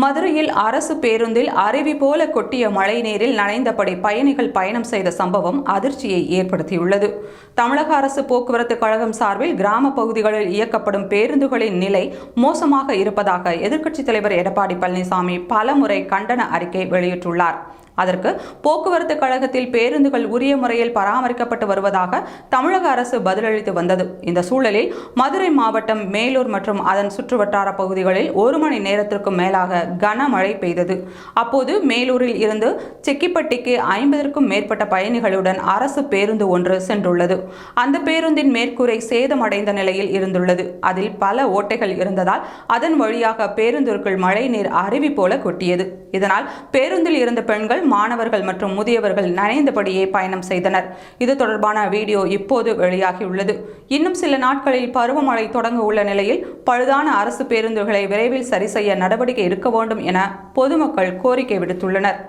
மதுரையில் அரசு பேருந்தில் அருவி போல கொட்டிய மழை நீரில் நனைந்தபடி பயணிகள் பயணம் செய்த சம்பவம் அதிர்ச்சியை ஏற்படுத்தியுள்ளது. தமிழக அரசு போக்குவரத்து கழகம் சார்பில் கிராம பகுதிகளில் இயக்கப்படும் பேருந்துகளின் நிலை மோசமாக இருப்பதாக எதிர்க்கட்சித் தலைவர் எடப்பாடி பழனிசாமி பலமுறை கண்டன அறிக்கை வெளியிட்டுள்ளார். அதற்கு போக்குவரத்து கழகத்தில் பேருந்துகள் உரிய முறையில் பராமரிக்கப்பட்டு வருவதாக தமிழக அரசு பதிலளித்து வந்தது. இந்த சூழலில் மதுரை மாவட்டம் மேலூர் மற்றும் அதன் சுற்றுவட்டார பகுதிகளில் ஒரு மணி நேரத்திற்கும் மேலாக கனமழை பெய்தது. அப்போது மேலூரில் இருந்து செக்கிப்பட்டிக்கு ஐம்பதற்கும் மேற்பட்ட பயணிகளுடன் அரசு பேருந்து ஒன்று சென்றுள்ளது. அந்த பேருந்தின் மேற்கூரை சேதமடைந்த நிலையில் இருந்துள்ளது. அதில் பல ஓட்டைகள் இருந்ததால் அதன் வழியாக பேருந்திற்குள் மழைநீர் அருவி போல கொட்டியது. இதனால் பேருந்தில் இருந்த பெண்கள் மாணவர்கள் மற்றும் முதியவர்கள் நனைந்தபடியே பயணம் செய்தனர். இது தொடர்பான வீடியோ இப்போது வெளியாகியுள்ளது. இன்னும் சில நாட்களில் பருவமழை தொடங்க உள்ள நிலையில் பழுதான அரசு பேருந்துகளை விரைவில் சரி செய்ய நடவடிக்கை எடுக்க வேண்டும் என பொதுமக்கள் கோரிக்கை விடுத்துள்ளனர்.